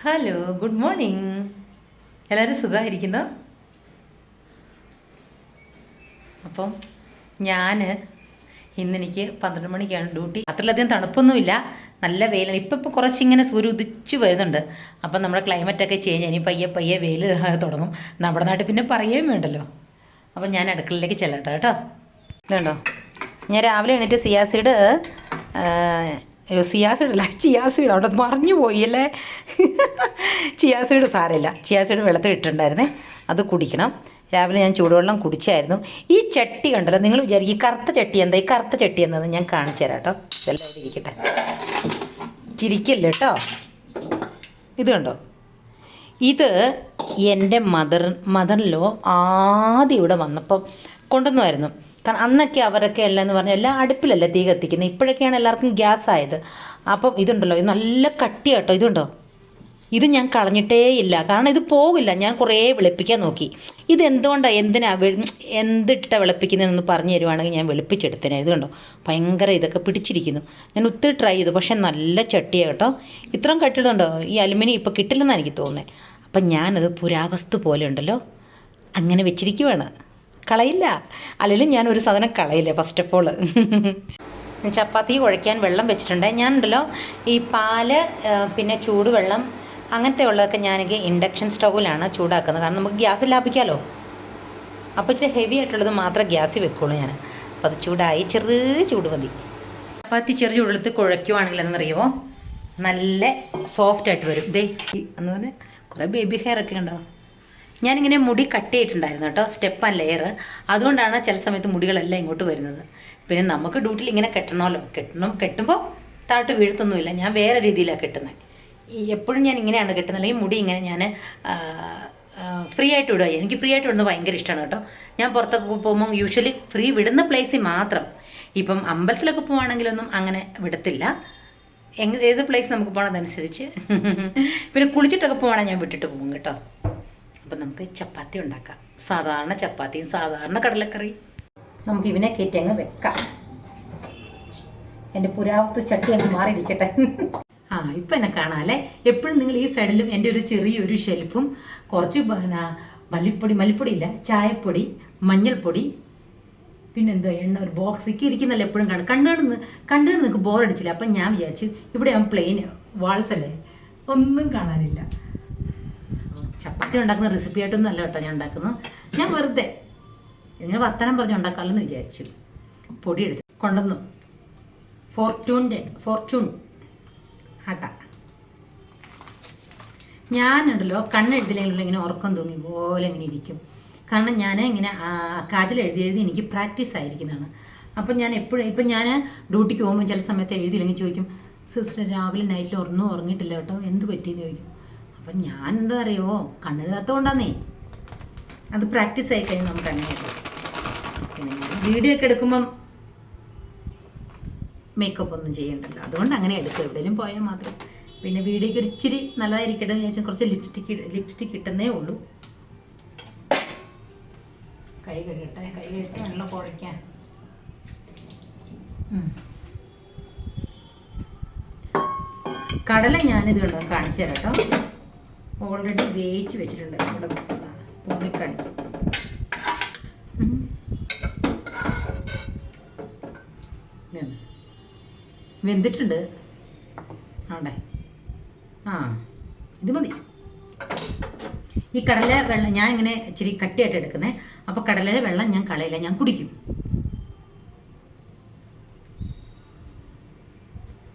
Hello good morning എല്ലാവരും സുഖമായിരിക്കുന്നു? അപ്പം ഞാൻ ഇന്ന് എനിക്ക് പന്ത്രണ്ട് മണിക്കാണ് ഡ്യൂട്ടി. അത്രയധികം തണുപ്പൊന്നുമില്ല. നല്ല വെയിലാണ്. ഇപ്പം ഇപ്പോൾ കുറച്ചിങ്ങനെ സൂര്യ ഉദിച്ചു വരുന്നുണ്ട്. അപ്പം നമ്മുടെ ക്ലൈമറ്റൊക്കെ ചേഞ്ച് ഇനി പയ്യെ പയ്യെ വെയിൽ തുടങ്ങും. നമ്മുടെ നാട്ടിൽ പിന്നെ പറയുകയും വേണ്ടല്ലോ. അപ്പം ഞാൻ അടുക്കളയിലേക്ക് ചെല്ലട്ടെ കേട്ടോ. ഇതുണ്ടോ? ഞാൻ രാവിലെ എണീറ്റ് സിയാസിഡ് അയ്യോ അല്ല ചിയാസിഡ് അവിടെ മറിഞ്ഞു പോയി അല്ലേ? ചിയാസിഡ് സാരമില്ല. ചിയാസിഡ് വെള്ളത്തിൽ ഇട്ടിട്ടുണ്ടായിരുന്നേ. അത് കുടിക്കണം. രാവിലെ ഞാൻ ചൂടുവെള്ളം കുടിച്ചായിരുന്നു. ഈ ചട്ടി കണ്ടല്ലോ നിങ്ങൾ വിചാരിക്കും ഈ കറുത്ത ചട്ടി എന്താ? ഈ കറുത്ത ചട്ടി എന്നത് ഞാൻ കാണിച്ചു തരാം കേട്ടോ. ഇതെല്ലാം ഇരിക്കട്ടെ. ചിരിക്കല്ലേ കേട്ടോ? ഇത് കണ്ടോ? ഇത് എന്റെ മദർ മദറിലോ ആദ്യം ഇവിടെ വന്നപ്പം കൊണ്ടുവന്നുമായിരുന്നു കാരണം അന്നൊക്കെ അവരൊക്കെ എല്ലാം എന്ന് പറഞ്ഞാൽ എല്ലാം അടുപ്പിലല്ലേ തീ കത്തിക്കുന്നത്. ഇപ്പോഴൊക്കെയാണ് എല്ലാവർക്കും ഗ്യാസ് ആയത് അപ്പം ഇതുണ്ടല്ലോ ഇത് നല്ല കട്ടി കേട്ടോ ഇതുണ്ടോ? ഇത് ഞാൻ കളഞ്ഞിട്ടേ ഇല്ല. കാരണം ഇത് പോകില്ല ഞാൻ കുറേ വെളുപ്പിക്കാൻ നോക്കി. ഇത് എന്തുകൊണ്ടാണ് എന്തിനാ എന്തിട്ടാണ് എന്തിട്ട വെളുപ്പിക്കുന്നതെന്ന് പറഞ്ഞു തരുവാണെങ്കിൽ ഞാൻ വെളുപ്പിച്ചെടുത്തേനെ. ഇത് കണ്ടോ? ഭയങ്കര ഇതൊക്കെ പിടിച്ചിരിക്കുന്നു. ഞാൻ ഒത്തിരി ട്രൈ ചെയ്തു. പക്ഷേ നല്ല ചട്ടിയാണ് കേട്ടോ. ഇത്രയും കട്ടിടുണ്ടോ ഈ അലുമിനിയം ഇപ്പോൾ കിട്ടില്ലെന്നാണ് എനിക്ക് തോന്നുന്നത്. അപ്പം ഞാനത് പുരാവസ്തു പോലെ ഉണ്ടല്ലോ. അങ്ങനെ വെച്ചിരിക്കുവാണ്. കളയില്ല. അല്ലെങ്കിലും ഞാൻ ഒരു സാധനം കളയില്ല ഫസ്റ്റ് ഓഫ് ഓൾ ചപ്പാത്തി കുഴയ്ക്കാൻ വെള്ളം വെച്ചിട്ടുണ്ട്. ഞാനുണ്ടല്ലോ ഈ പാൽ പിന്നെ ചൂടുവെള്ളം അങ്ങനത്തെ ഉള്ളതൊക്കെ ഞാനെങ്കിൽ ഇൻഡക്ഷൻ സ്റ്റൗവിലാണ് ചൂടാക്കുന്നത്. കാരണം നമുക്ക് ഗ്യാസ് ലാഭിക്കാമല്ലോ അപ്പോൾ ഇച്ചിരി ഹെവി ആയിട്ടുള്ളത് മാത്രം ഗ്യാസിൽ വെക്കുള്ളൂ ഞാൻ അപ്പോൾ അത് ചൂടായി ചെറിയ ചൂട് മതി. ചപ്പാത്തി ചെറു ചൂടെടുത്ത് കുഴയ്ക്കുവാണെങ്കിൽ എന്നറിയുമോ നല്ല സോഫ്റ്റ് ആയിട്ട് വരും. ഈ എന്ന് പറഞ്ഞാൽ കുറേ ബേബി ഹെയർ ഒക്കെ ഉണ്ടോ? ഞാനിങ്ങനെ മുടി കട്ട് ചെയ്തിട്ടുണ്ടായിരുന്നു കേട്ടോ. സ്റ്റെപ്പ് ആൻഡ് ലെയർ അതുകൊണ്ടാണ് ചില സമയത്ത് മുടികളെല്ലാം ഇങ്ങോട്ട് വരുന്നത്. പിന്നെ നമുക്ക് ഡ്യൂട്ടിയിൽ ഇങ്ങനെ കെട്ടണമല്ലോ. കെട്ടണം കെട്ടുമ്പോൾ താഴ്ത്ത് വീഴ്ത്തൊന്നുമില്ല. ഞാൻ വേറെ രീതിയിലാണ് കെട്ടുന്നത്. ഈ എപ്പോഴും ഞാൻ ഇങ്ങനെയാണ് കെട്ടുന്നത്. ഈ മുടി ഇങ്ങനെ ഞാൻ ഫ്രീ ആയിട്ട് വിടുക എനിക്ക് ഫ്രീ ആയിട്ട് വിടുന്നത് ഭയങ്കര ഇഷ്ടമാണ് കേട്ടോ. ഞാൻ പുറത്തൊക്കെ പോകുമ്പോൾ യൂഷ്വലി ഫ്രീ വിടുന്ന പ്ലേസിൽ മാത്രം. ഇപ്പം അമ്പലത്തിലൊക്കെ പോവാണെങ്കിലൊന്നും അങ്ങനെ വിടത്തില്ല. എങ് ഏത് പ്ലേസ് നമുക്ക് പോകണതനുസരിച്ച് പിന്നെ കുളിച്ചിട്ടൊക്കെ പോകണമെങ്കിൽ ഞാൻ വിട്ടിട്ട് പോകും കേട്ടോ. അപ്പം നമുക്ക് ചപ്പാത്തി ഉണ്ടാക്കാം. സാധാരണ ചപ്പാത്തിയും സാധാരണ കടലക്കറി. നമുക്ക് ഇവനെ കയറ്റി അങ്ങ് വെക്കാം. എന്റെ പുരാവസ്തു ചട്ടി അങ്ങ് മാറിയിരിക്കട്ടെ. ആ ഇപ്പം എന്നെ കാണാമല്ലേ എപ്പോഴും നിങ്ങൾ ഈ സൈഡിലും എന്റെ ഒരു ചെറിയൊരു ഷെൽഫും കുറച്ച് മല്ലിപ്പൊടി മല്ലിപ്പൊടി ഇല്ല ചായപ്പൊടി മഞ്ഞൾപ്പൊടി പിന്നെന്താ എണ്ണ ഒരു ബോക്സ് ഒക്കെ ഇരിക്കുന്നല്ലോ എപ്പോഴും കാണും. കണ്ടുകൊണ്ട് കണ്ടുകൊണ്ട് നിങ്ങൾക്ക് ബോറടിച്ചില്ല അപ്പം ഞാൻ വിചാരിച്ചു ഇവിടെ ഞാൻ പ്ലെയിൻ വാൾസ് അല്ലേ? ഒന്നും കാണാനില്ല. ചപ്പാത്തി ഉണ്ടാക്കുന്ന റെസിപ്പി ആയിട്ടൊന്നും അല്ല കേട്ടോ ഞാൻ ഉണ്ടാക്കുന്നത്. ഞാൻ വെറുതെ ഇങ്ങനെ വർത്തനം പറഞ്ഞ് ഉണ്ടാക്കാമല്ലോ വിചാരിച്ചു. പൊടി എടുത്ത് കൊണ്ടുവന്നു. ഫോർച്യൂണിന്റെ ഫോർച്യൂൺ ആട്ട. ഞാനുണ്ടല്ലോ കണ്ണെഴുതില്ലെങ്കിലും ഇങ്ങനെ ഉറക്കം തോന്നി പോലെ ഇങ്ങനെ ഇരിക്കും. കാരണം ഞാൻ ഇങ്ങനെ കാറ്റിൽ എഴുതി എഴുതി എനിക്ക് പ്രാക്ടീസ് ആയിരിക്കുന്നതാണ്. അപ്പം ഞാൻ എപ്പോഴും ഇപ്പം ഞാൻ ഡ്യൂട്ടിക്ക് പോകുമ്പോൾ ചില സമയത്ത് എഴുതിയില്ലെങ്കിൽ ചോദിക്കും സിസ്റ്റർ രാവിലെ നൈറ്റിൽ ഒന്നും ഉറങ്ങിയിട്ടില്ല കേട്ടോ എന്ത് പറ്റിയെന്ന് ചോദിക്കും. അപ്പം ഞാൻ എന്താ അറിയോ കണ്ണെഴുതാത്തതുകൊണ്ടാന്നേ അത് പ്രാക്ടീസ് ആയി കഴിഞ്ഞാൽ നമുക്ക് അങ്ങനെ പിന്നെ വീഡിയോ ഒക്കെ എടുക്കുമ്പം മേക്കപ്പ് ഒന്നും ചെയ്യണ്ടല്ലോ. അതുകൊണ്ട് അങ്ങനെ എടുക്കും എവിടെയും പോയാൽ മാത്രം. പിന്നെ വീഡിയോക്ക് ഒരു ഇച്ചിരി നല്ലതായിരിക്കട്ടെ വിചാരിച്ചാൽ കുറച്ച് ലിപ്സ്റ്റിക് ലിപ്സ്റ്റിക് കിട്ടുന്നേ ഉള്ളൂ. കൈ കഴുകട്ടെ. കൈ കഴുകിട്ട് നല്ല കുഴയ്ക്കാൻ കടല ഞാനിത് കണ്ടോ കാണിച്ചു തരാം കേട്ടോ. ഓൾറെഡി വേവിച്ച് വെച്ചിട്ടുണ്ട്. ഇവിടെ സ്പൂണിൽ കാണിക്കും. വെന്തിട്ടുണ്ട്. ആണ്ടേ. ആ ഇത് മതി. ഈ കടല വെള്ളം ഞാൻ ഇങ്ങനെ ഇച്ചിരി കട്ടിയായിട്ട് എടുക്കുന്നത് അപ്പോൾ കടലയിലെ വെള്ളം ഞാൻ കളയില്ല ഞാൻ കുടിക്കും.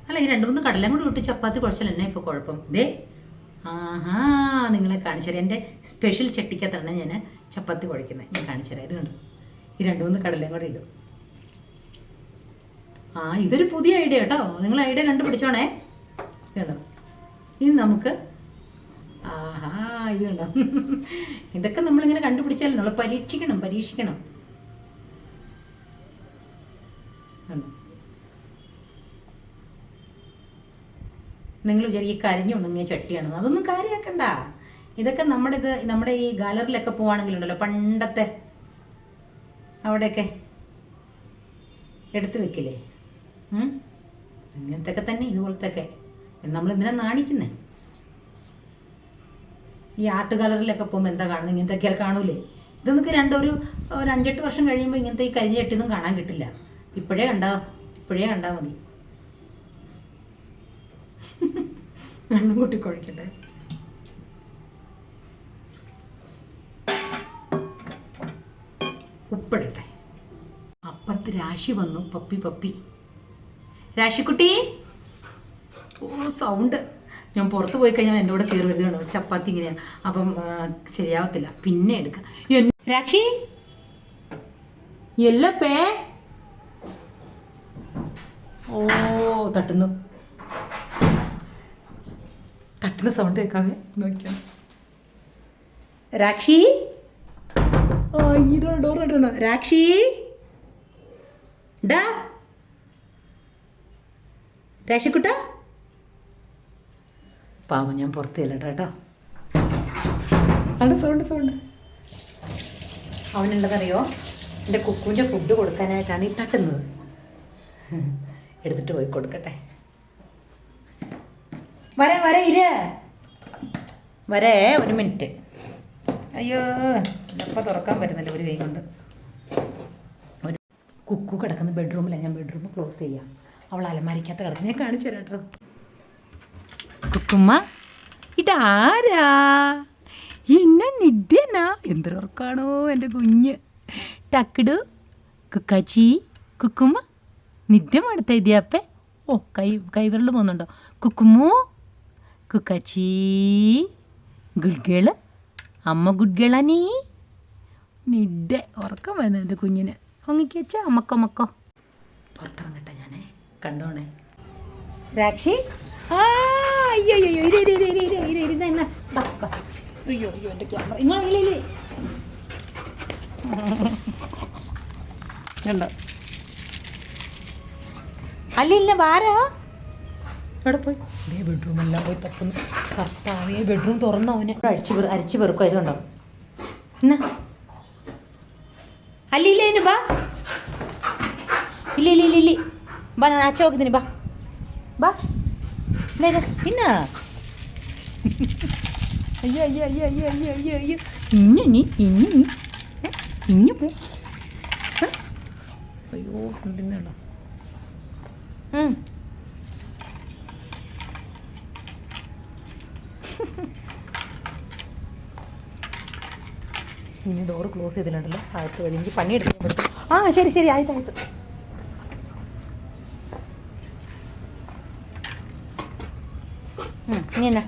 അല്ല ഈ രണ്ട് മൂന്ന് കടലയും കൂടി വിട്ട് ചപ്പാത്തി കുഴച്ചാൽ എന്നെ ഇപ്പോൾ കുഴപ്പം? ദേ. ആഹാ. നിങ്ങളെ കാണിച്ചുതരാം. എന്റെ സ്പെഷ്യൽ ചട്ടിക്കകത്താണ് ഞാൻ ചപ്പാത്തി കുഴയ്ക്കുന്നത്. ഞാൻ കാണിച്ചുതരാം. ഇത് കണ്ടു? ഈ രണ്ട് മൂന്ന് കടലയും കൂടെ ഇടും. ആ ഇതൊരു പുതിയ ഐഡിയ കേട്ടോ. നിങ്ങൾ ഐഡിയ കണ്ടുപിടിച്ചോണേ. കേട്ടോ ഇനി നമുക്ക് ആഹാ ഇത് കണ്ടോ? ഇതൊക്കെ നമ്മളിങ്ങനെ കണ്ടുപിടിച്ചാലും നമ്മൾ പരീക്ഷിക്കണം പരീക്ഷിക്കണം കണ്ടോ നിങ്ങൾ വിചാരിക്കും കരിഞ്ഞു ഉണങ്ങിയ ചട്ടിയാണ് അതൊന്നും കാര്യമാക്കണ്ട ഇതൊക്കെ നമ്മുടെ ഇത് നമ്മുടെ ഈ ഗാലറിയിലൊക്കെ പോവാണെങ്കിലുണ്ടല്ലോ പണ്ടത്തെ അവിടെയൊക്കെ എടുത്തു വെക്കില്ലേ? ഉം? ഇങ്ങനത്തെ ഒക്കെ തന്നെ ഇതുപോലത്തെ ഒക്കെ നമ്മൾ ഇതിനെ നാണിക്കുന്നേ? ഈ ആർട്ട് ഗാലറിയിലൊക്കെ പോകുമ്പോൾ എന്താ കാണുന്നത് ഇങ്ങനത്തെ കാണൂലേ? ഇതൊന്നൊക്കെ രണ്ടൊരു ഒരു അഞ്ചെട്ട് വർഷം കഴിയുമ്പോൾ ഇങ്ങനത്തെ ഈ കരിഞ്ഞ ചട്ടിയൊന്നും കാണാൻ കിട്ടില്ല. ഇപ്പോഴേ കണ്ടാ ഇപ്പോഴേ കണ്ടാൽ മതി. വെള്ളം കൂട്ടി കുഴക്കട്ടെ. ഉപ്പിടട്ടെ. അപ്പുറത്ത് രാശി വന്നു പപ്പി പപ്പി. രാശിക്കുട്ടി? ഓ സൗണ്ട്. ഞാൻ പുറത്ത് പോയി കഴിഞ്ഞാൽ എന്റെ കൂടെ കയറി വരുന്നതാണ് ചപ്പാത്തി ഇങ്ങനെയാണ് അപ്പം ശരിയാവത്തില്ല. പിന്നെ എടുക്കാം. രാക്ഷി? എല്ലപ്പേ? ഓ തട്ടുന്നു. തട്ടുന്ന സൗണ്ട് കേൾക്കാവേ. നോക്കിയാ. രാക്ഷി? ആ ഇതോ ഡോർ തട്ടുന്നു രാക്ഷി? ഡാ. രാക്ഷിക്കുട്ട. പാവം ഞാൻ പുറത്ത് ചെല്ലട്ടെ കേട്ടോ. ആണ് സൗണ്ട് സൗണ്ട് അവനുള്ളതറിയോ എന്റെ കുക്കുവിന്റെ ഫുഡ് കൊടുക്കാനായിട്ടാണ് ഈ തട്ടുന്നത്. എടുത്തിട്ട് പോയി കൊടുക്കട്ടെ. വരെ വരെ ഇര. വരേ ഒരു മിനിറ്റ്. അയ്യോ ഇപ്പം തുറക്കാൻ പറ്റുന്നില്ല ഒരു കൈ കൊണ്ട് ഒരു കുക്കു കിടക്കുന്ന ബെഡ്റൂമിലാണ് ഞാൻ ബെഡ്റൂം ക്ലോസ് ചെയ്യാം. അവൾ അലമാരിക്കകത്ത് കിടന്ന് ഞാൻ കാണിച്ചു തരാം കേട്ടോ. കുക്കുമ്മ ഇതാരാ? എന്നെ നിദ്യനാ എന്തോർക്കാണോ എന്റെ കുഞ്ഞ്. ടക്കിടു കുക്കാച്ചി കുക്കുമ്മ നിദ്യം അടുത്ത ഇതിയാപ്പേ. ഓ കൈ കൈവിരൽ പോകുന്നുണ്ടോ? കുക്കുമ്മു കുക്കാച്ചി ഗുഡ് ഗേൾ അമ്മ ഗുഡ് ഗേളാ നീ നിന്റെ ഉറക്കം വരുന്നു എന്റെ കുഞ്ഞിന് ഒങ്ങിക്കച്ച അമ്മക്കോ മക്കോ പുറത്തിറങ്ങട്ടെ ഞാനേ കണ്ടോണേ രാക്ഷി അയ്യോ അയ്യോ അയ്യോ കണ്ടോ വാരാ എവിടെ പോയി? ദേ ബെഡ്റൂം എല്ലാം പോയി തപ്പുന്നു. കർത്താവേ ബെഡ്റൂം തുറന്ന അവനെ. അടിച്ച് പെറു അരിച്ച് പെറുക്കും ഇതുണ്ടോ എന്നാ? അല്ല ഇല്ല ഇനി ബാ. ഇല്ല ഇല്ല ഇല്ല ഇല്ല. ബാ ഞാൻ അച്ഛ നോക്കുന്നതിന് ബാ. ബാ. ഇല്ല പിന്നെ അയ്യോ അയ്യോ അയ്യോ അയ്യോ അയ്യോ അയ്യോ അയ്യോ. ഇഞ്ഞു നീ ഇഞ്ഞു നീ? ഇഞ്ഞു പോ? അയ്യോ എന്തിനാണോ ഇനി ഡോറ് ക്ലോസ് ചെയ്തിട്ടുണ്ടല്ലോ അകത്ത് വഴി. എനിക്ക് പണിയെടുക്കാൻ പറ്റും. ആ ശരി ശരി ആയിട്ട് ആയിട്ട് ഇനി എന്നാ?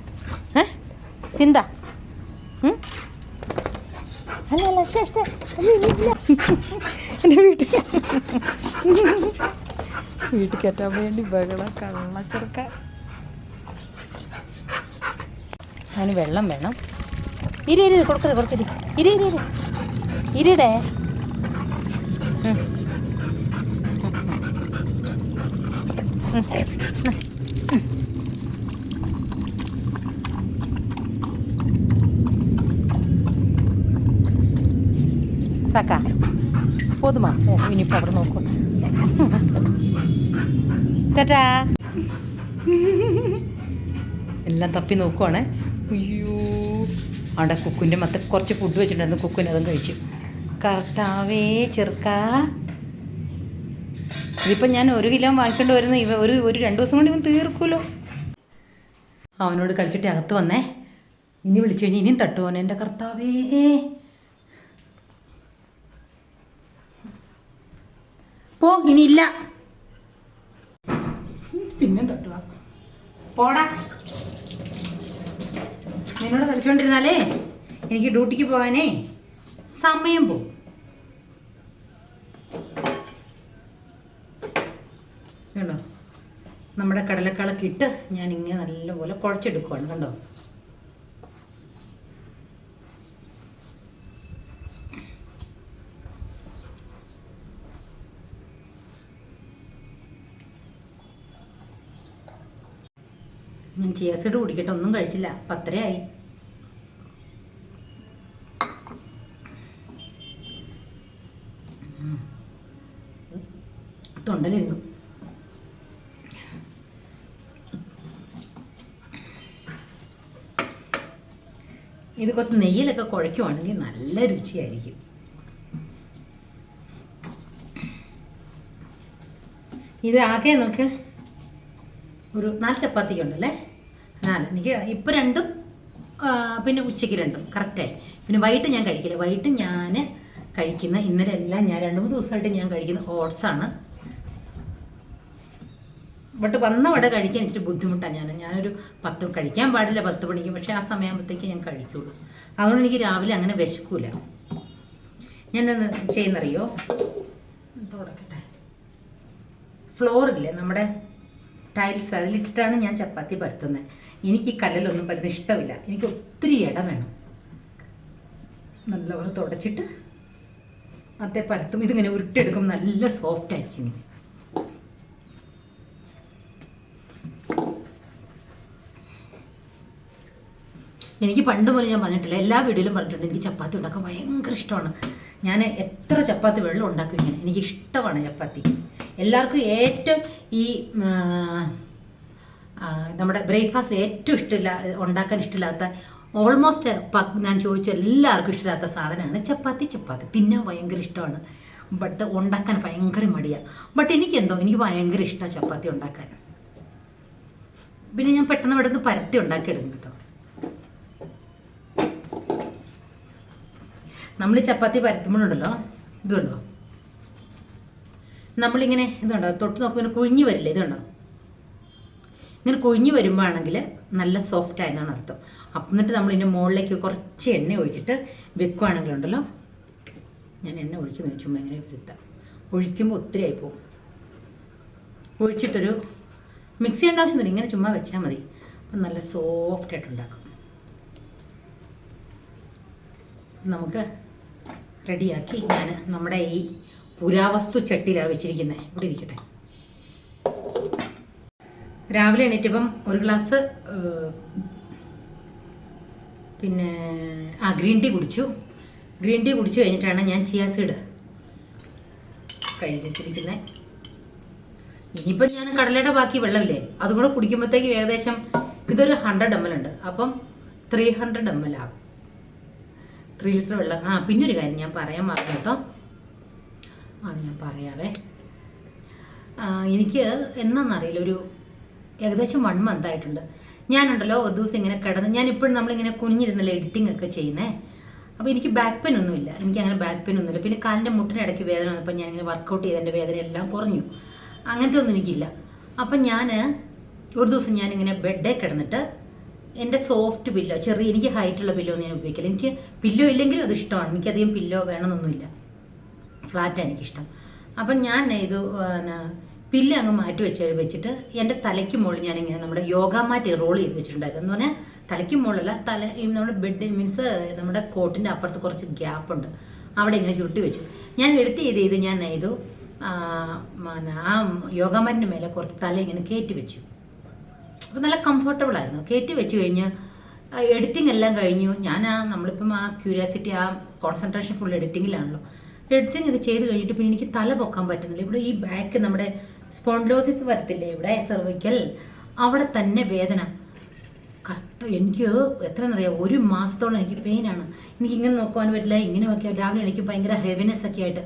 ഏ? തിന്താ ഉം? അല്ല അല്ല ശേ. എന്റെ വീട്ടിൽ വീട്ടിൽ കയറ്റാൻ വേണ്ടി ബഹളം അതിന് വെള്ളം വേണം. ഇരി ഇരി കൊടുക്കരുത് കൊടുക്കരുത് ഇരി ഇരി ഇരി. ഇരിടേ. സക്ക. പോതുമാ. ഓ ഇനിയിപ്പോൾ അവിടെ നോക്കൂ. ടാറ്റാ. എല്ലാം തപ്പി നോക്കുവാണേ. അയ്യോ. അവിടെ കുക്കുന്റെ മത്ത കുറച്ച് ഫുഡ് വെച്ചിട്ടുണ്ടായിരുന്നു. കുക്കുൻ അതും കഴിച്ചു. കർത്താവേ ചെറുക്ക. ഇതിപ്പോൾ ഞാൻ ഒരു കിലോ വാങ്ങിക്കൊണ്ട് വരുന്ന ഇവ ഒരു ഒരു രണ്ട് ദിവസം കൊണ്ട് ഇവൻ തീർക്കുമല്ലോ അവനോട് കളിച്ചിട്ട് അകത്ത് വന്നേ. ഇനി വിളിച്ചു കഴിഞ്ഞാൽ ഇനിയും തട്ടുപോനെ എന്റെ കർത്താവേ. പോ ഇനിയില്ല. പിന്നെ തട്ടുക. പോടാ. നിന്നോട് കളിച്ചുകൊണ്ടിരുന്നാലേ എനിക്ക് ഡ്യൂട്ടിക്ക് പോകാനേ സമയം പോകും കണ്ടോ? നമ്മുടെ കടലക്കളൊക്കെ ഇട്ട് ഞാൻ ഇങ്ങനെ നല്ലപോലെ കുഴച്ചെടുക്കുവാണ് കണ്ടോ? ഞാൻ ചിയാസിഡ് കുടിക്കട്ടെ ഒന്നും കഴിച്ചില്ല. പത്തരയായി. കുറച്ച് നെയ്യിലൊക്കെ കുഴയ്ക്കുവാണെങ്കിൽ നല്ല രുചിയായിരിക്കും. ഇത് ആകെ നമുക്ക് ഒരു നാല് ചപ്പാത്തിക്ക് ഉണ്ടല്ലേ നാല്. എനിക്ക് ഇപ്പം രണ്ടും പിന്നെ ഉച്ചയ്ക്ക് രണ്ടും. കറക്റ്റായി പിന്നെ വൈകിട്ട് ഞാൻ കഴിക്കില്ല. വൈകിട്ട് ഞാൻ കഴിക്കുന്ന ഇന്നലെ എല്ലാം ഞാൻ രണ്ട് മൂന്ന് ദിവസമായിട്ട് ഞാൻ കഴിക്കുന്ന ഓട്സാണ് ബട്ട് വന്ന വട കഴിക്കാൻ ഇച്ചിരി ബുദ്ധിമുട്ടാണ് ഞാൻ. ഞാനൊരു പത്ത് കഴിക്കാൻ പാടില്ല പത്ത് മണിക്ക് പക്ഷേ ആ സമയമാകുമ്പോഴത്തേക്ക് ഞാൻ കഴിച്ചുള്ളൂ അതുകൊണ്ട് എനിക്ക് രാവിലെ അങ്ങനെ വിശക്കൂല. ഞാൻ ചെയ്യുന്നറിയോ? തുടക്കട്ടെ ഫ്ലോറില്ലേ നമ്മുടെ ടൈൽസ് അതിലിട്ടിട്ടാണ് ഞാൻ ചപ്പാത്തി പരത്തുന്നത്. എനിക്ക് ഈ കല്ലിലൊന്നും പരത്തുന്ന ഇഷ്ടമില്ല. എനിക്ക് ഒത്തിരി ഇട വേണം. നല്ലപോലെ തുടച്ചിട്ട് അതേ പരത്തും. ഇതിങ്ങനെ ഉരുട്ടെടുക്കും നല്ല സോഫ്റ്റ് ആയിരിക്കും. എനിക്ക് പണ്ട് മുതൽ ഞാൻ പറഞ്ഞിട്ടില്ല എല്ലാ വീഡിയോയിലും പറഞ്ഞിട്ടുണ്ട് എനിക്ക് ചപ്പാത്തി ഉണ്ടാക്കാൻ ഭയങ്കര ഇഷ്ടമാണ്. ഞാൻ എത്ര ചപ്പാത്തി വെള്ളം ഉണ്ടാക്കും ഇങ്ങനെ എനിക്ക് ഇഷ്ടമാണ് ചപ്പാത്തി. എല്ലാവർക്കും ഏറ്റവും ഈ നമ്മുടെ ബ്രേക്ക്ഫാസ്റ്റ് ഏറ്റവും ഇഷ്ടമില്ല ഉണ്ടാക്കാൻ ഇഷ്ടമില്ലാത്ത ഓൾമോസ്റ്റ് ഞാൻ ചോദിച്ച എല്ലാവർക്കും ഇഷ്ടമില്ലാത്ത സാധനമാണ് ചപ്പാത്തി. ചപ്പാത്തി തിന്നാൻ ഭയങ്കര ഇഷ്ടമാണ്. ബട്ട് ഉണ്ടാക്കാൻ ഭയങ്കര മടിയാണ് ബട്ട് എനിക്കെന്തോ എനിക്ക് ഭയങ്കര ഇഷ്ടമാണ് ചപ്പാത്തി ഉണ്ടാക്കാൻ. പിന്നെ ഞാൻ പെട്ടെന്ന് പെട്ടെന്ന് പരത്തി ഉണ്ടാക്കിയെടുക്കും കേട്ടോ. നമ്മൾ ചപ്പാത്തി പരത്തുമ്പോഴുണ്ടല്ലോ ഇതുണ്ടോ? നമ്മളിങ്ങനെ ഇതുണ്ടോ തൊട്ട് നോക്കുമ്പോൾ കുഴിഞ്ഞു വരില്ലേ ഇതുണ്ടോ? ഇങ്ങനെ കുഴിഞ്ഞു വരുമ്പോഴാണെങ്കിൽ നല്ല സോഫ്റ്റ് ആയെന്നാണ് അർത്ഥം. അപ്പം എന്നിട്ട് നമ്മൾ ഇതിന്റെ മുകളിലേക്ക് കുറച്ച് എണ്ണ ഒഴിച്ചിട്ട് വെക്കുവാണെങ്കിലുണ്ടല്ലോ ഞാൻ എണ്ണ ഒഴിക്കുന്നത് ചുമ്മാ ഇങ്ങനെ വരുത്താം ഒഴിക്കുമ്പോൾ ഒത്തിരി ആയി ഒഴിച്ചിട്ടൊരു മിക്സ് ചെയ്യേണ്ട ആവശ്യമൊന്നുമില്ല ഇങ്ങനെ ചുമ്മാ വെച്ചാൽ മതി. അപ്പം നല്ല സോഫ്റ്റ് ആയിട്ടുണ്ടാക്കും നമുക്ക് റെഡിയാക്കി ഞാൻ നമ്മുടെ ഈ പുരാവസ്തു ചട്ടിയിലാണ് വെച്ചിരിക്കുന്നത്. ഇവിടെ ഇരിക്കട്ടെ. രാവിലെ എണീറ്റപ്പം ഒരു ഗ്ലാസ് പിന്നെ ആ ഗ്രീൻ ടീ കുടിച്ചു. ഗ്രീൻ ടീ കുടിച്ചു കഴിഞ്ഞിട്ടാണ് ഞാൻ ചിയാ സീഡ് കയ്യിൽ വെച്ചിരിക്കുന്നത്. ഇനിയിപ്പം ഞാൻ കടലയുടെ ബാക്കി വെള്ളമില്ലേ അതുകൂടെ കുടിക്കുമ്പോഴത്തേക്ക് ഏകദേശം ഇതൊരു ഹൺഡ്രഡ് എം എൽ ഉണ്ട്. അപ്പം ത്രീ ഹൺഡ്രഡ് എം എൽ ആകും. ത്രീ ലിറ്റർ വെള്ളം. ആ പിന്നെ ഒരു കാര്യം ഞാൻ പറയാൻ മറന്നു കേട്ടോ. അത് ഞാൻ പറയാവേ. എനിക്ക് എന്നാന്നറിയില്ല ഒരു ഏകദേശം വൺ മന്ത് ആയിട്ടുണ്ട്. ഞാനുണ്ടല്ലോ ഒരു ദിവസം ഇങ്ങനെ കിടന്ന് ഞാൻ ഇപ്പോഴും നമ്മളിങ്ങനെ കുഞ്ഞിരുന്നല്ലോ എഡിറ്റിംഗ് ഒക്കെ ചെയ്യുന്നേ. അപ്പോൾ എനിക്ക് ബാക്ക് പെയിൻ ഒന്നുമില്ല. എനിക്ക് അങ്ങനെ ബാക്ക് പെയിൻ ഒന്നുമില്ല. പിന്നെ കാലിന്റെ മുട്ടിനിടയ്ക്ക് വേദന വന്നപ്പോൾ ഞാൻ ഇങ്ങനെ വർക്കൗട്ട് ചെയ്തതിന്റെ വേദന എല്ലാം കുറഞ്ഞു. അങ്ങനത്തെ ഒന്നും എനിക്കില്ല. അപ്പം ഞാൻ ഒരു ദിവസം ഞാനിങ്ങനെ ബെഡേ കിടന്നിട്ട് എന്റെ സോഫ്റ്റ് പില്ലോ ചെറിയ എനിക്ക് ഹൈറ്റുള്ള പില്ലോ ഞാൻ ഉപയോഗിക്കില്ല. എനിക്ക് പില്ലോ ഇല്ലെങ്കിലും അത് ഇഷ്ടമാണ്. എനിക്കധികം പില്ലോ വേണമെന്നൊന്നുമില്ല. ഫ്ലാറ്റാണ് എനിക്കിഷ്ടം. അപ്പം ഞാൻ ഇത് പില്ല അങ്ങ് മാറ്റി വെച്ച് വെച്ചിട്ട് എന്റെ തലയ്ക്ക് മുകളിൽ ഞാനിങ്ങനെ നമ്മുടെ യോഗ മാറ്റ് റോൾ ചെയ്ത് വെച്ചിട്ടുണ്ടായിരുന്നു. എന്ന് പറഞ്ഞാൽ തലയ്ക്ക് മുകളിലല്ല തല നമ്മുടെ ബെഡ് മീൻസ് നമ്മുടെ കോട്ടിന്റെ അപ്പുറത്ത് കുറച്ച് ഗ്യാപ്പ് ഉണ്ട്. അവിടെ ഇങ്ങനെ ചുരുട്ടി വെച്ചു. ഞാൻ എഡിറ്റ് ചെയ്ത് ചെയ്ത് ഞാൻ ഇത് ആ, യോഗ മാറ്റിന്റെ മേലെ കുറച്ച് തല ഇങ്ങനെ കയറ്റി വെച്ചു. അപ്പോൾ നല്ല കംഫർട്ടബിൾ ആയിരുന്നു. കയറ്റി വെച്ച് കഴിഞ്ഞ് എഡിറ്റിംഗ് എല്ലാം കഴിഞ്ഞു. ഞാൻ ആ നമ്മളിപ്പം ആ ക്യൂരിയാസിറ്റി ആ കോൺസെൻട്രേഷൻ ഫുൾ എഡിറ്റിങ്ങിലാണല്ലോ എഡിറ്റിംഗ് ഒക്കെ ചെയ്ത് കഴിഞ്ഞിട്ട് പിന്നെ എനിക്ക് തല പൊക്കാൻ പറ്റുന്നില്ല. ഇവിടെ ഈ ബാക്ക് നമ്മുടെ സ്പോണ്ടിലോസിസ് വരത്തില്ലേ? ഇവിടെ സെർവിക്കൽ അവിടെ തന്നെ വേദന. കറുത്ത എനിക്ക് എത്രയെന്നറിയാം ഒരു മാസത്തോളം എനിക്ക് പെയിനാണ് എനിക്ക് ഇങ്ങനെ നോക്കുവാൻ പറ്റില്ല ഇങ്ങനെ നോക്കിയാൽ രാവിലെ എനിക്ക് ഭയങ്കര ഹെവിനെസ് ഒക്കെ ആയിട്ട്.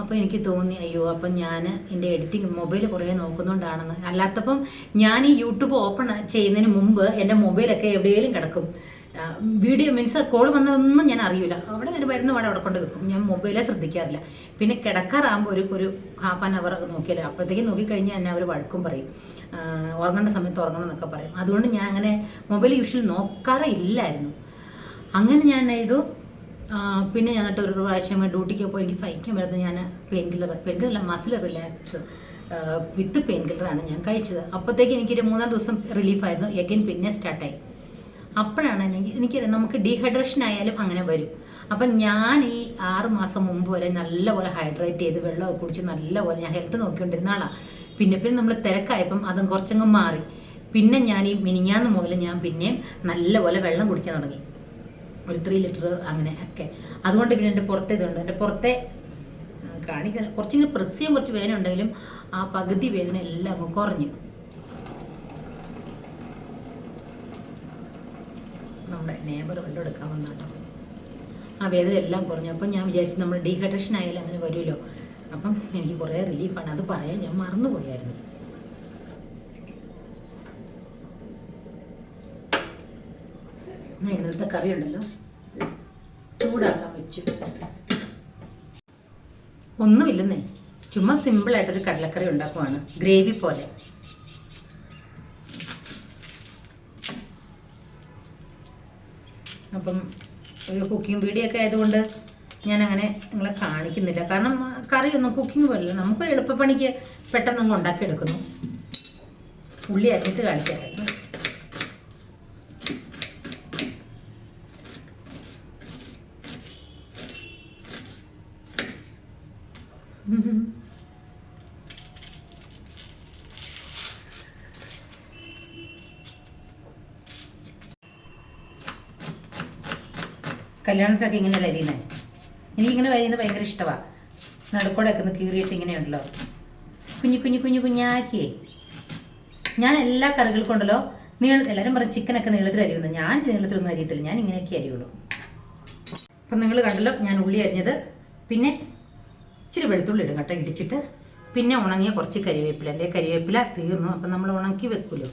അപ്പോൾ എനിക്ക് തോന്നി അയ്യോ അപ്പം ഞാൻ എന്റെ എഡിറ്റിംഗ് മൊബൈൽ കുറേ നോക്കുന്നതുകൊണ്ടാണെന്ന് അല്ലാത്തപ്പം ഞാൻ ഈ യൂട്യൂബ് ഓപ്പൺ ചെയ്യുന്നതിന് മുമ്പ് എന്റെ മൊബൈലൊക്കെ എവിടെയെങ്കിലും കിടക്കും. വീഡിയോ മീൻസ് കോൾ വന്നതൊന്നും ഞാൻ അറിയില്ല അവിടെ ഒരു വരുന്ന പാടെ അവിടെ കൊണ്ട് വെക്കും. ഞാൻ മൊബൈലേ ശ്രദ്ധിക്കാറില്ല. പിന്നെ കിടക്കാറാകുമ്പോൾ ഒരു ഒരു ഹാഫ് ആൻ അവർ നോക്കിയാലോ അപ്പോഴത്തേക്കും നോക്കിക്കഴിഞ്ഞാൽ എന്നെ അവർ വഴക്കും പറയും. ഉറങ്ങേണ്ട സമയത്ത് ഉറങ്ങണം എന്നൊക്കെ പറയും. അതുകൊണ്ട് ഞാൻ അങ്ങനെ മൊബൈൽ യൂഷ്വലി നോക്കാറേ ഇല്ലായിരുന്നു. അങ്ങനെ ഞാൻ ആ, പിന്നെ ഞാൻ എന്നിട്ട് ഒരു പ്രാവശ്യം ഡ്യൂട്ടിക്ക് പോയി എനിക്ക് സഹിക്കാൻ പറ്റുന്നത് ഞാൻ pain killer pain killer muscle relax with pain കില്ലറാണ് ഞാൻ കഴിച്ചത്. അപ്പോഴത്തേക്ക് എനിക്കൊരു മൂന്നാം ദിവസം റിലീഫായിരുന്നു എഗൈൻ പിന്നെ സ്റ്റാർട്ടായി അപ്പോഴാണ് എനിക്ക് എനിക്ക് നമുക്ക് ഡീഹൈഡ്രേഷൻ ആയാലും അങ്ങനെ വരും. അപ്പം ഞാൻ ഈ ആറ് മാസം മുമ്പ് വരെ നല്ലപോലെ ഹൈഡ്രേറ്റ് ചെയ്ത് വെള്ളമൊക്കെ കുടിച്ച് നല്ലപോലെ ഞാൻ ഹെൽത്ത് നോക്കിക്കൊണ്ടിരുന്ന ആളാണ് പിന്നെ പിന്നെ നമ്മൾ തിരക്കായപ്പം അതും കുറച്ചങ്ങ് മാറി. പിന്നെ ഞാൻ ഈ മിനിഞ്ഞാന്ന് മുതൽ ഞാൻ പിന്നെയും നല്ലപോലെ വെള്ളം കുടിക്കാൻ തുടങ്ങി. ഒരു ത്രീ ലിറ്റർ അങ്ങനെ ഒക്കെ. അതുകൊണ്ട് പിന്നെ എന്റെ പുറത്തെ ഇതുണ്ട്. എന്റെ പുറത്തെ കാണിക്കുന്ന കുറച്ചിങ്ങനെ പ്രസ് ചെയ്യാൻ കുറച്ച് വേദന ഉണ്ടെങ്കിലും ആ പകുതി വേദന എല്ലാം അങ്ങ് കുറഞ്ഞു. നമ്മുടെ നേബർ വെള്ളം എടുക്കാൻ വന്നാട്ടോ. ആ വേദന എല്ലാം കുറഞ്ഞു. അപ്പം ഞാൻ വിചാരിച്ചു നമ്മൾ ഡീഹൈഡ്രേഷൻ ആയാലും അങ്ങനെ വരുമല്ലോ. അപ്പം എനിക്ക് കുറേ റിലീഫാണ് അത് പറയാൻ ഞാൻ മറന്നുപോയായിരുന്നു ഞാൻ ഇന്നലത്തെ കറി ഉണ്ടല്ലോ. ചൂടാക്കാൻ വെച്ചു. ഒന്നുമില്ലെന്നേ. ചുമ്മാ സിമ്പിളായിട്ടൊരു കടലക്കറി ഉണ്ടാക്കുവാണ്. ഗ്രേവി പോലെ. അപ്പം ഒരു കുക്കിംഗ് വീഡിയോ ഒക്കെ ആയതുകൊണ്ട് ഞാൻ അങ്ങനെ നിങ്ങളെ കാണിക്കുന്നില്ല. കാരണം കറി കറിയൊന്നും കുക്കിംഗ് പോലല്ല. നമുക്കൊരു എളുപ്പപ്പണിക്ക് പെട്ടെന്ന് അങ്ങ് ഉണ്ടാക്കിയെടുക്കുന്നു. ഉള്ളി അരിഞ്ഞിട്ട് കാണിച്ചായിരുന്നു കല്യാണത്തിനൊക്കെ ഇങ്ങനെ അരിയുന്നത് എനിക്കിങ്ങനെ വരിയുന്നത് ഭയങ്കര ഇഷ്ടമാണ് നടുക്കോടൊക്കെ ഒന്ന് കീറിയിട്ട് ഇങ്ങനെയുണ്ടല്ലോ. കുഞ്ഞു കുഞ്ഞു കുഞ്ഞു കുഞ്ഞാക്കിയേ. ഞാൻ എല്ലാ കറികൾക്കും ഉണ്ടല്ലോ നീള എല്ലാവരും പറയും ചിക്കനൊക്കെ നീളത്തിൽ അരിയുന്നു ഞാൻ നീളത്തിലൊന്നും അരിയത്തില്ല. ഞാൻ ഇങ്ങനെയൊക്കെ അരിയുള്ളൂ. അപ്പം നിങ്ങൾ കണ്ടല്ലോ ഞാൻ ഉള്ളി അരിഞ്ഞത്. പിന്നെ ഇച്ചിരി വെളുത്തുള്ളി ഇടും കേട്ടോ ഇടിച്ചിട്ട്. പിന്നെ ഉണങ്ങിയ കുറച്ച് കരിവേപ്പില. എന്റെ കരിവേപ്പില തീർന്നു. അപ്പം നമ്മൾ ഉണക്കി വെക്കുമല്ലോ.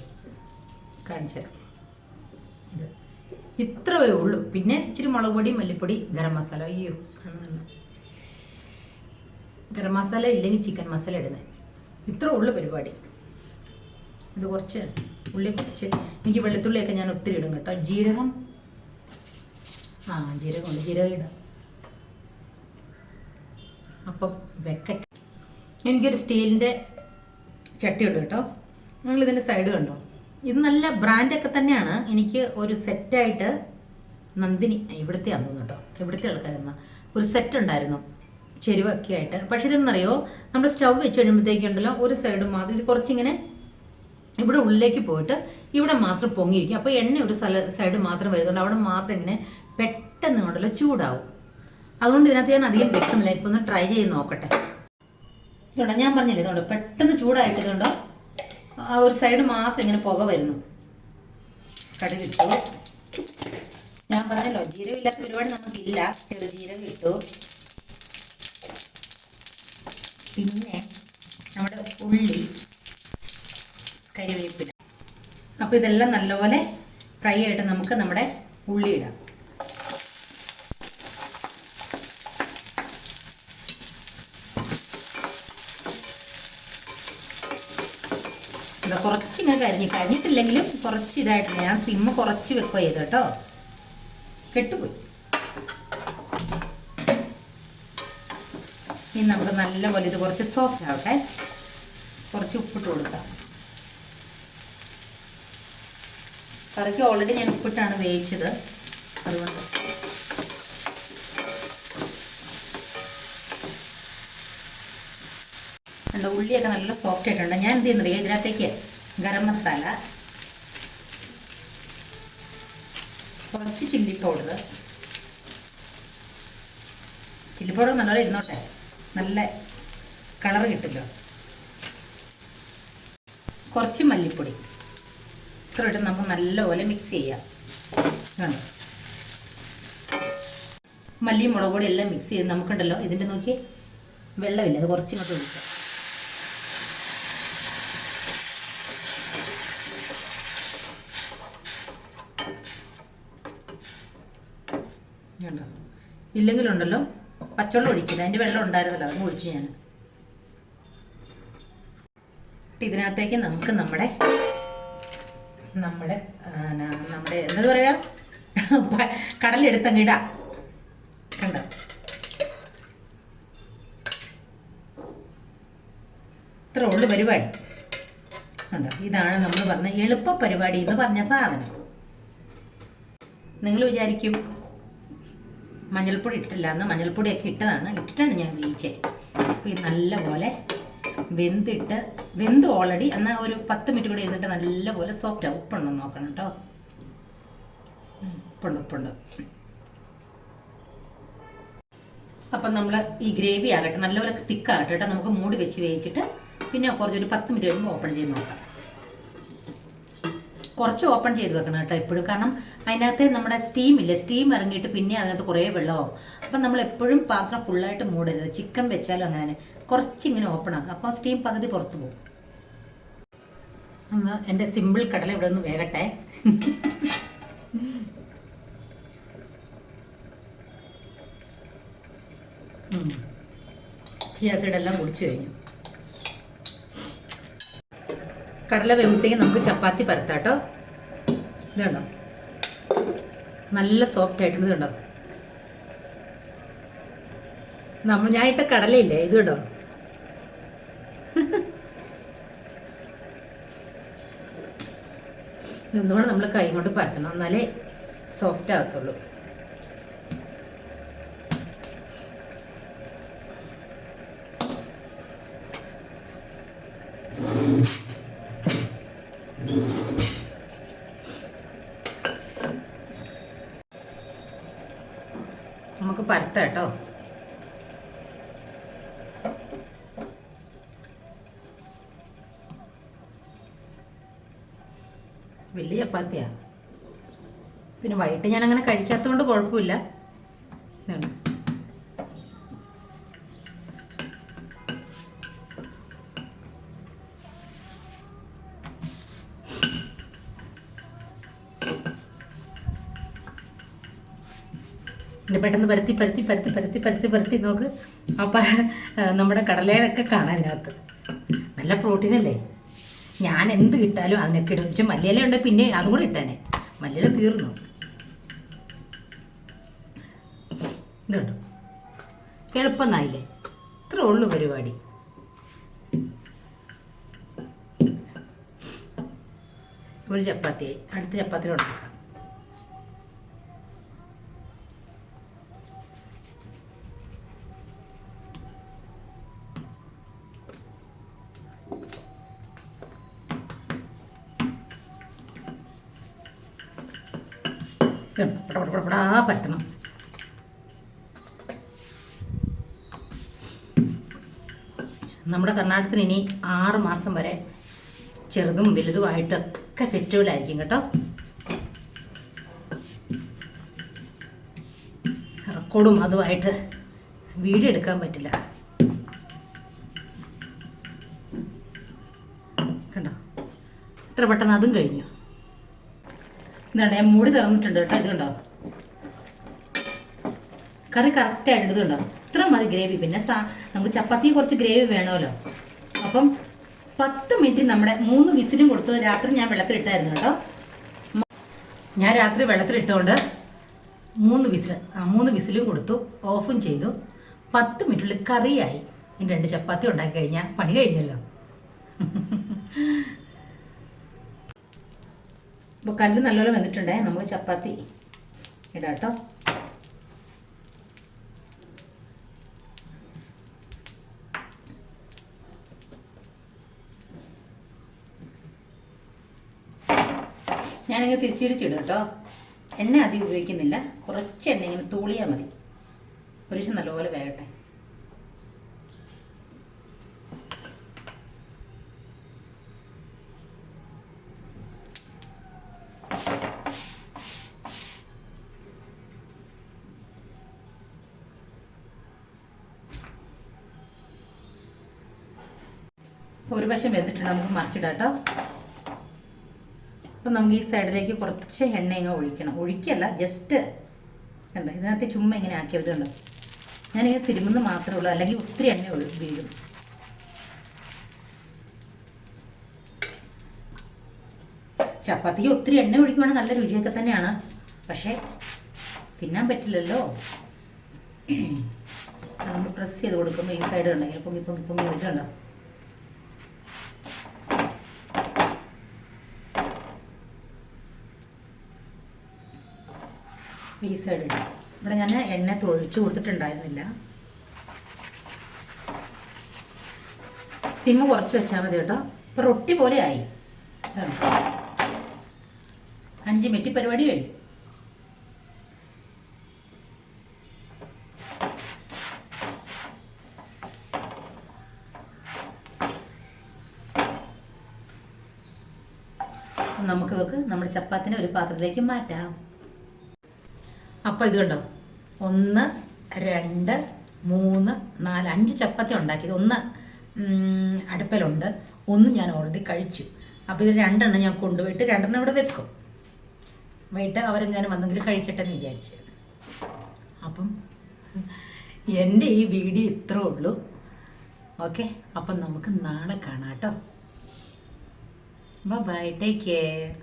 കാണിച്ചു തരാം. ഇത്രവേ ഉള്ളൂ. പിന്നെ ഇച്ചിരി മുളക് പൊടി മല്ലിപ്പൊടി ഗരം മസാല. അയ്യോ ഗരം മസാല ഇല്ലെങ്കിൽ ചിക്കൻ മസാല ഇടുന്നത് ഇത്രേ ഉള്ളു പരിപാടി. ഇത് കുറച്ച് ഉള്ളി കുറച്ച്. എനിക്ക് വെളുത്തുള്ളിയൊക്കെ ഞാൻ ഒത്തിരി ഇടും കേട്ടോ. ജീരകം. ആ ജീരകം ഉണ്ട്. ജീരകം ഇടാം. അപ്പം വെക്കട്ടെ. എനിക്കൊരു സ്റ്റീലിന്റെ ചട്ടിയുണ്ട് കേട്ടോ. നിങ്ങൾ ഇതിന്റെ സൈഡ് കണ്ടോ? ഇത് നല്ല ബ്രാൻഡൊക്കെ തന്നെയാണ്. എനിക്ക് ഒരു സെറ്റായിട്ട് നന്ദിനി ഇവിടുത്തെ ആണെന്ന് കേട്ടോ. ഇവിടുത്തെ ആൾക്കാരെന്ന ഒരു സെറ്റ് ഉണ്ടായിരുന്നു. ചെരുവൊക്കെ ആയിട്ട്. പക്ഷെ ഇതെന്നറിയോ നമ്മൾ സ്റ്റവ് വെച്ച് കഴിയുമ്പോഴത്തേക്കുണ്ടല്ലോ ഒരു സൈഡ് മാത്രം കുറച്ചിങ്ങനെ ഇവിടെ ഉള്ളിലേക്ക് പോയിട്ട് ഇവിടെ മാത്രം പൊങ്ങിയിരിക്കും. അപ്പോൾ എണ്ണ ഒരു സ്ഥല സൈഡ് മാത്രം വരുന്നുണ്ട്. അവിടെ മാത്രം ഇങ്ങനെ പെട്ടെന്ന് കൊണ്ടല്ലോ ചൂടാവും. അതുകൊണ്ട് ഇതിനകത്ത് ഞാൻ അധികം വെക്കുന്നില്ല. ഇപ്പൊ ഒന്ന് ട്രൈ ചെയ്ത് നോക്കട്ടെ. ഇതുണ്ടോ? ഞാൻ പറഞ്ഞില്ലേ ഇതുണ്ടോ? പെട്ടെന്ന് ചൂടായിട്ട് ഇതുണ്ടോ? ആ ഒരു സൈഡ് മാത്രം ഇങ്ങനെ പുക വരുന്നു. കടുകിട്ടു. ഞാൻ പറഞ്ഞല്ലോ ജീരകം ഇല്ലാത്ത ഒരുപാട് നമുക്കില്ല. ചെറുജീരകം ഇട്ടു. പിന്നെ നമ്മുടെ ഉള്ളി കരിവേപ്പില. അപ്പോൾ ഇതെല്ലാം നല്ലപോലെ ഫ്രൈ ആയിട്ട് നമുക്ക് നമ്മുടെ ഉള്ളി ഇടാം ഇത് കുറച്ച് ഇങ്ങനെ കരിഞ്ഞ് കരിഞ്ഞിട്ടില്ലെങ്കിലും കുറച്ച് ഇതായിട്ടില്ല ഞാൻ സിമ്മ കുറച്ച് വെക്കുക ചെയ്ത് കേട്ടോ. കെട്ടുപോയി. ഇനി നമുക്ക് നല്ലപോലെ ഇത് കുറച്ച് സോഫ്റ്റ് ആവട്ടെ. കുറച്ച് ഉപ്പിട്ട് കൊടുക്കാം. കറിക്ക് ഓൾറെഡി ഞാൻ ഉപ്പിട്ടാണ് വേവിച്ചത്. അതുകൊണ്ട്. കണ്ടോ ഉള്ളിയൊക്കെ നല്ല സോഫ്റ്റ് ആയിട്ടുണ്ട്. ഞാൻ എന്ത് ചെയ്യുന്നത് ഇതിനകത്തേക്ക് ഗരം മസാല കുറച്ച് ചില്ലി പൗഡർ ചില്ലി പൗഡർ നല്ലോണം ഇരുന്നോട്ടെ. നല്ല കളർ കിട്ടില്ലോ കുറച്ച് മല്ലിപ്പൊടി. ഇത്ര ഇട്ട് നമുക്ക് നല്ലപോലെ മിക്സ് ചെയ്യാം. കണ്ടോ മല്ലി മുളക് പൊടി എല്ലാം മിക്സ് ചെയ്ത് നമുക്കുണ്ടല്ലോ. ഇതിന്റെ നോക്കി വെള്ളമില്ല? അത് കുറച്ചിങ്ങോട്ട് ഒഴിക്കാം കണ്ടോ ഇല്ലെങ്കിലുണ്ടല്ലോ. പച്ചവെള്ളം ഒഴിക്കില്ല. അതിന്റെ വെള്ളം ഉണ്ടായിരുന്നല്ലോ. അതും ഒഴിച്ച് ഞാൻ. ഇതിനകത്തേക്ക് നമുക്ക് നമ്മുടെ നമ്മുടെ നമ്മുടെ എന്താ പറയുക കടലെടുത്ത ഇടാം. കണ്ടോ? ഇത്ര ഉള്ളു പരിപാടി. കണ്ടോ? ഇതാണ് നമ്മൾ പറഞ്ഞ എളുപ്പ പരിപാടി എന്ന് പറഞ്ഞ സാധനം. നിങ്ങൾ വിചാരിക്കും മഞ്ഞൾപ്പൊടി ഇട്ടിട്ടില്ല. അന്ന് മഞ്ഞൾപ്പൊടിയൊക്കെ ഇട്ടതാണ്. ഇട്ടിട്ടാണ് ഞാൻ വേവിച്ചത് അപ്പോൾ ഇത് നല്ലപോലെ വെന്തിട്ട് വെന്ത് ഓൾറെഡി എന്നാൽ ഒരു പത്ത് മിനിറ്റ് കൂടി ഇരുന്നിട്ട് നല്ലപോലെ സോഫ്റ്റ് ആവും ഉപ്പുണ്ടോ നോക്കണം കേട്ടോ ഉപ്പുണ്ട് ഉപ്പുണ്ട്. അപ്പം നമ്മൾ ഈ ഗ്രേവി ആകട്ടെ നല്ലപോലെ തിക്കാകട്ടെ കേട്ടോ നമുക്ക് മൂടി വെച്ച് വേവിച്ചിട്ട് പിന്നെ കുറച്ചൊരു പത്ത് മിനിറ്റ് കഴിയുമ്പോൾ ഓപ്പൺ ചെയ്ത് നോക്കാം. കുറച്ച് ഓപ്പൺ ചെയ്ത് വെക്കണം കേട്ടോ എപ്പോഴും കാരണം അതിനകത്ത് നമ്മുടെ സ്റ്റീം ഇല്ല? സ്റ്റീം ഇറങ്ങിയിട്ട് പിന്നെ അതിനകത്ത് കുറേ വെള്ളമാവും. അപ്പം നമ്മൾ എപ്പോഴും പാത്രം ഫുള്ളായിട്ട് മൂടരുത്. ചിക്കൻ വെച്ചാലും അങ്ങനെ തന്നെ. കുറച്ചിങ്ങനെ ഓപ്പൺ ആക്കുക അപ്പോൾ സ്റ്റീം പകുതി പുറത്ത് പോകും. ഒന്ന് എന്റെ സിമ്പിൾ കടല ഇവിടെ ഒന്ന് വേകട്ടെ. ചിയാസിഡെല്ലാം കുടിച്ചു കഴിഞ്ഞു. കടല വേകുമ്പോഴത്തേക്ക് നമുക്ക് ചപ്പാത്തി പരത്താട്ടോ. ഇതുണ്ടോ? നല്ല സോഫ്റ്റ് ആയിട്ടുണ്ട് ഇതുണ്ടോ? നമ്മൾ ഞാൻ ഇട്ട കടലയില്ലേ? ഇത് കണ്ടോ ഇതൊന്നുകൂടെ നമ്മൾ കൈ കൊണ്ട് പരത്തണം. എന്നാലേ സോഫ്റ്റ് ആകത്തുള്ളൂ. പിന്നെ ഞാൻ അങ്ങനെ കഴിക്കാത്തതുകൊണ്ട് കുഴപ്പമില്ല. ഇതാണ്. പെട്ടെന്ന് പരത്തി പരത്തി പരത്തി പരത്തി പരത്തി പരത്തി നോക്ക്. അപ്പം നമ്മുടെ കടലയൊക്കെ കാണാം അതിനകത്ത് നല്ല പ്രോട്ടീൻ അല്ലേ? ഞാൻ എന്ത് കിട്ടാലും അതിനൊക്കെ ഇടും. പക്ഷെ മല്ലിയില ഉണ്ട് പിന്നെ അതും കൂടെ ഇട്ടേനെ. മല്ലിയില തീർന്നു. എളുപ്പം നായില്ലേ ഇത്ര ഉള്ളു പരിപാടി ഒരു ചപ്പാത്തി അടുത്ത ചപ്പാത്തി ഉണ്ടാക്കാം പടപടപടാ പരത്തണം നമ്മുടെ കർണാടകത്തിന് ഇനി ആറ് മാസം വരെ ചെറുതും വലുതുമായിട്ടൊക്കെ ഫെസ്റ്റിവൽ ആയിരിക്കും കേട്ടോ. റെക്കോർഡും അതുമായിട്ട് വീഡിയോ എടുക്കാൻ പറ്റില്ല. കണ്ടോ? എത്ര പെട്ടെന്ന് അതും കഴിഞ്ഞു. ഇതാണ് ഞാൻ മൂടി തുറന്നിട്ടുണ്ട് കേട്ടോ ഇതുണ്ടോ കറി കറക്റ്റായിട്ട് ഇതുണ്ടോ ഇത്ര മതി ഗ്രേവി. പിന്നെ സാ നമുക്ക് ചപ്പാത്തി കുറച്ച് ഗ്രേവി വേണമല്ലോ. അപ്പം പത്ത് മിനിറ്റ് നമ്മുടെ മൂന്ന് വിസിലും കൊടുത്തു രാത്രി ഞാൻ വെള്ളത്തിലിട്ടായിരുന്നു കേട്ടോ. ഞാൻ രാത്രി വെള്ളത്തിലിട്ടുകൊണ്ട് മൂന്ന് വിസിൽ ആ മൂന്ന് വിസിലും കൊടുത്തു ഓഫും ചെയ്തു. പത്ത് മിനിറ്റിൽ കറിയായി. ഇനി രണ്ട് ചപ്പാത്തി ഉണ്ടാക്കി കഴിഞ്ഞാൽ പണി കഴിഞ്ഞല്ലോ. അപ്പോൾ കല്ല് നല്ലപോലെ വന്നിട്ടുണ്ടേ നമുക്ക് ചപ്പാത്തി ഇടാം കേട്ടോ. ഞാനിങ്ങനെ തിരിച്ചിരിച്ചിടും കേട്ടോ. എന്നെ അധികം ഉപയോഗിക്കുന്നില്ല. കുറച്ച് എണ്ണ ഇങ്ങനെ തൂളിയാൽ മതി. ഒരു ദിവസം നല്ലപോലെ വേകട്ടെ ഒരു വശം വെന്തിട്ടുണ്ട്. നമുക്ക് മറിച്ചിടാം കേട്ടോ. അപ്പം നമുക്ക് ഈ സൈഡിലേക്ക് കുറച്ച് എണ്ണ ഇങ്ങനെ ഒഴിക്കണം. ഒഴിക്കല്ല ജസ്റ്റ് കണ്ടോ? ഇതിനകത്ത് ചുമ്മാ ഇങ്ങനെ ആക്കിയത് കണ്ടോ? ഞാനിങ്ങനെ തിരുമുന്ന് മാത്രമേ ഉള്ളൂ. അല്ലെങ്കിൽ ഒത്തിരി എണ്ണ വീഴും ചപ്പാത്തിക്ക് ഒത്തിരി എണ്ണ ഒഴിക്കുവാണെങ്കിൽ നല്ല രുചിയൊക്കെ തന്നെയാണ്. പക്ഷേ തിന്നാൻ പറ്റില്ലല്ലോ. നമ്മൾ പ്രസ് ചെയ്ത് കൊടുക്കുമ്പോൾ ഈ സൈഡ് ഉണ്ടെങ്കിൽ ഇപ്പം ഇപ്പം ഇപ്പം വീട്ടിലുണ്ടോ ഈ സൈഡിൽ ഇവിടെ ഞാൻ എണ്ണ തൊഴിച്ചു കൊടുത്തിട്ടുണ്ടായിരുന്നില്ല. സിമ്മ് കുറച്ച് വെച്ചാൽ മതി കേട്ടോ. ഇപ്പം റൊട്ടി പോലെ ആയി. അഞ്ച് മിനിറ്റ് പരിപാടി കഴിഞ്ഞു. നമുക്ക് നമ്മുടെ ചപ്പാത്തിനെ ഒരു പാത്രത്തിലേക്ക് മാറ്റാം. അപ്പോൾ ഇത് കണ്ടോ? ഒന്ന് രണ്ട് മൂന്ന് നാല് അഞ്ച് ചപ്പാത്തി ഉണ്ടാക്കിയത്. ഒന്ന് അടുപ്പലുണ്ട്. ഒന്ന് ഞാൻ ഓൾറെഡി കഴിച്ചു. അപ്പോൾ ഇത് രണ്ടെണ്ണം ഞാൻ കൊണ്ടുപോയിട്ട് രണ്ടെണ്ണം ഇവിടെ വെക്കും. വൈകിട്ട് അവരെങ്ങാനും വന്നെങ്കിൽ കഴിക്കട്ടെ എന്ന് വിചാരിച്ച്. അപ്പം എന്റെ ഈ വീഡിയോ ഇത്രേ ഉള്ളൂ. ഓക്കെ? അപ്പം നമുക്ക് നാളെ കാണാം കേട്ടോ. Bye take care